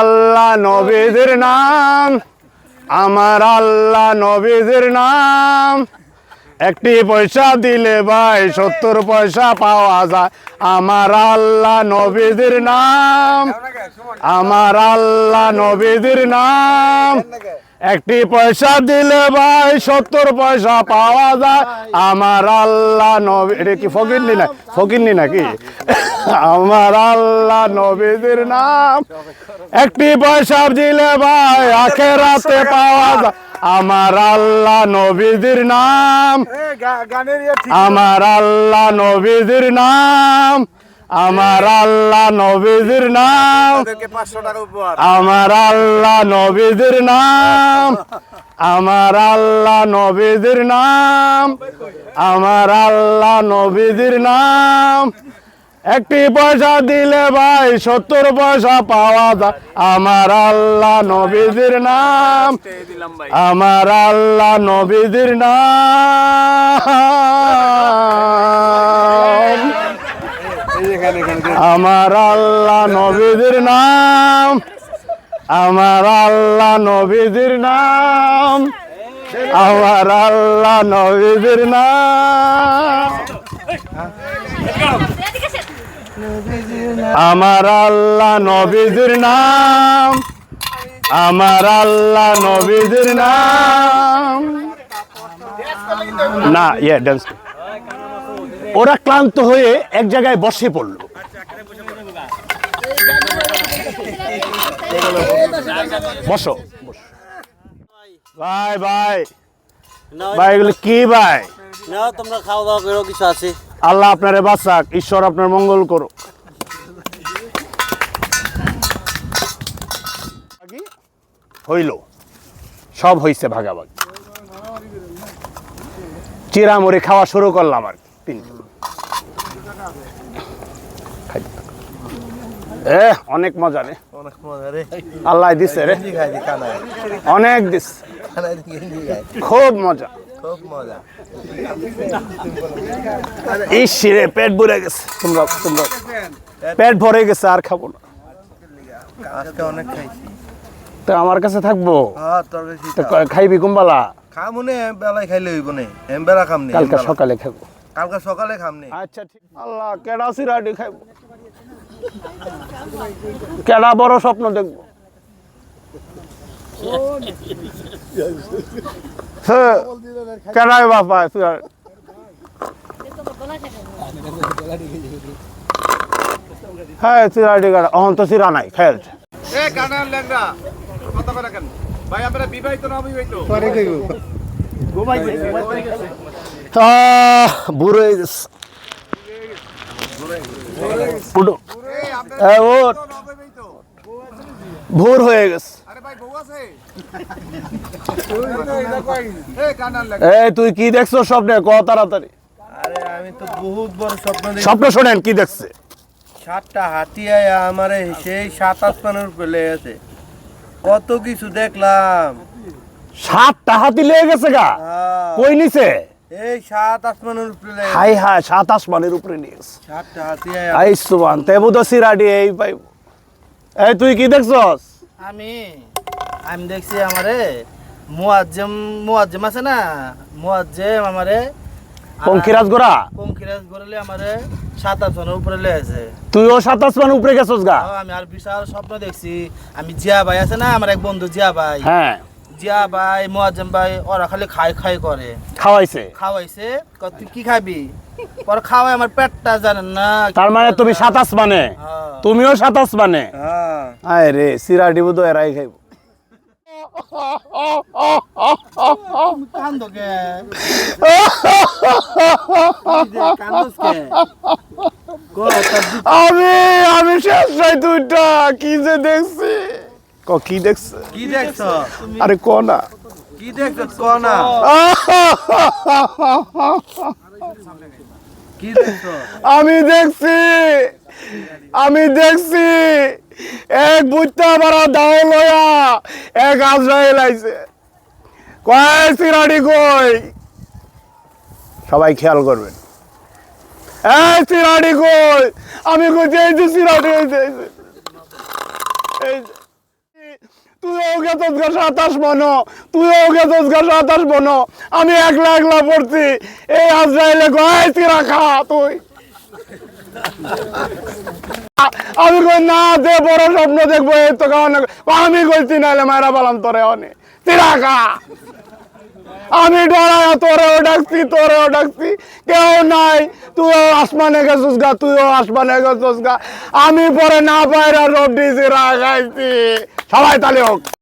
আল্লাহ নবীদের নাম, আমার আল্লাহ নবীদের নাম। একটি পয়সা দিলে ভাই, সত্তর পয়সা পাওয়া যায়। আমার আল্লাহ নবীদের নাম, আমার আল্লাহ নবীদের নাম। একটি পয়সা দিলে ভাই সত্তর পয়সা পাওয়া যায়। আমার আল্লাহ নবী এটা কি ফকিরনি না ফকিরনি নাকি? আমার আল্লাহ নবীদের নাম। একটি পয়সা দিলে ভাই আখেরাতে পাওয়া যায়। আমার আল্লাহ নবীদের নাম। ইয়ে আমার আল্লাহ নবীদের নাম। আমার আল্লাহ নবীদের নাম। আমার আল্লাহ নবীদের নাম। আমার আল্লাহ নবীদের নাম। আমার আল্লাহ নবীদের নাম। একটি পয়সা দিলে ভাই সত্তর পয়সা পাওয়া যায়। আমার আল্লাহ নবীদের নাম। আমার আল্লাহ নবীদের নাম। আমার আল্লাহ নবীদের নাম, আমার আল্লাহ নবীদের নাম, আমার আল্লাহ নবীদের নাম। আমার আল্লাহ নবীদের নাম, আমার আল্লাহ নবীদের নাম। না ইয়ে ডান্স ওরা ক্লান্ত হয়ে এক জায়গায় বসে পড়ল। বসো। বসো। ভাই। ভাই ভাই এগুলো কি ভাই? তোমরা খাওয়া দাওয়া করো কিছু আছে। আল্লাহ আপনারে বাঁচাক ঈশ্বর আপনার মঙ্গল করো হইল। সব হইছে ভাগাভাগি। চিরামুড়ি খাওয়া শুরু করলাম আর কি। এ অনেক মজা রে। অনেক মজা রে। আল্লাহ দিছে রে। অনেক দিস। খুব মজা। খুব মজা। ইস রে পেট ভরে গেছে। তোমরা তোমরা। পেট ভরে গেছে আর খাব না। আজকে অনেক খাইছি। তো আমার কাছে থাকব? হ্যাঁ খাইবি কুম্বালা? খামু নে বেলায় খাইলে হইব নে। বেলা খাম নে কালকে সকালে খাব। কালকে সকালে খাম নে আচ্ছা ঠিক। আল্লাহ কেডা সিরাডি খাইব? কেডা বড় স্বপ্ন দেখব? হ্যাঁ, কেডাই বাপা সিরাডি হ্যাঁ সিরাডি কাটা অহন তো সিরা নাই খেয়াল এ কানার কথা বলে কেন? ভাই আপনারা বিবাহিত না অবিবাহিত? আহ, বুড়ো হয়ে গেছে। ভোর হয়ে গেছে। এই তুই কি দেখছ স্বপ্নে? ক তাড়াতাড়ি। আমি তো বহুত বড় স্বপ্ন শোনেন কি দেখছে? সাতটা হাতি আয়া আমারে সেই সাত আসমানের উপরে লেগেছে কত কিছু দেখলাম। সাতটা হাতি লেগে গেছে গা? হ্যাঁ, কই নিছে? এই সাত আসমানের উপরে হাই হাই সাত আসমানের উপরে নিয়ে গেছে সাতটা আই সুবান তেবু তো সিরাডি এই পাইব। এই তুই কি দেখছস? আমি আমি দেখছি আমারে মুয়াজ্জম মুয়াজ্জম আছে না? মুয়াজ্জম আমারে পঙ্খিরাজ গোরা? পঙ্খিরাজ গরলে আমারে সাতাশ জনের উপরে লেগেছে তুইও সাত আসমান উপরে গেছস গা? আমি আর বিশাল স্বপ্ন দেখছি। আমি জিয়া ভাই আছে না? আমার এক বন্ধু জিয়া ভাই। হ্যাঁ। জিয়া ভাই মুয়াজ্জম ভাই ওরা খালি খাই খাই করে। খাওয়াইছে? খাওয়াইছে তুই কি খাবি? পরে খাওয়াই আমার পেটটা জানেন না তার মানে তুমি সাত আসমানে হ্যাঁ। তুমিও সাত আসমানে হ্যাঁ। আয় রে সিরাডি বুধ এরাই খাইব। আমি আমি শেষ রাই দুইটা কি যে দেখছি? ক কি দেখছে? কি দেখছ? আরে ক না কি দেখছ? কো না কি দেখছ? আমি দেখছি। আমি দেখছি। এক বুঝতে আমার দাও লয়া এক আজরাইল আইছে। কয় সিরাডি কই? সবাই খেয়াল করবেন। এই সিরাডি কই? আমি কইছি এই যে সিরাডি এই যে। তুইও ওকে গা সাতাশ বনো, তুইও ওকে গা সাতাশ বনো। আমি একলা একলা পড়ছি, এই আজরাইলে গয় তিরা খা তুই? আমি কই, না, দে, বড় স্বপ্ন দেখব, এই তো কারণে আমি কইছি নাহলে মায়েরা বলাম তোরে অনেক। তিরা খা আমি ডরায়, তোরেও ডাকছি তোরেও ডাকছি। কেউ নাই, তুইও আসমানে গেছিস গা, তুইও আসমানে গেছিস গা। আমি পরে না পায়রা রব ডিসি রাখাইছি। সবাই তালে হোক।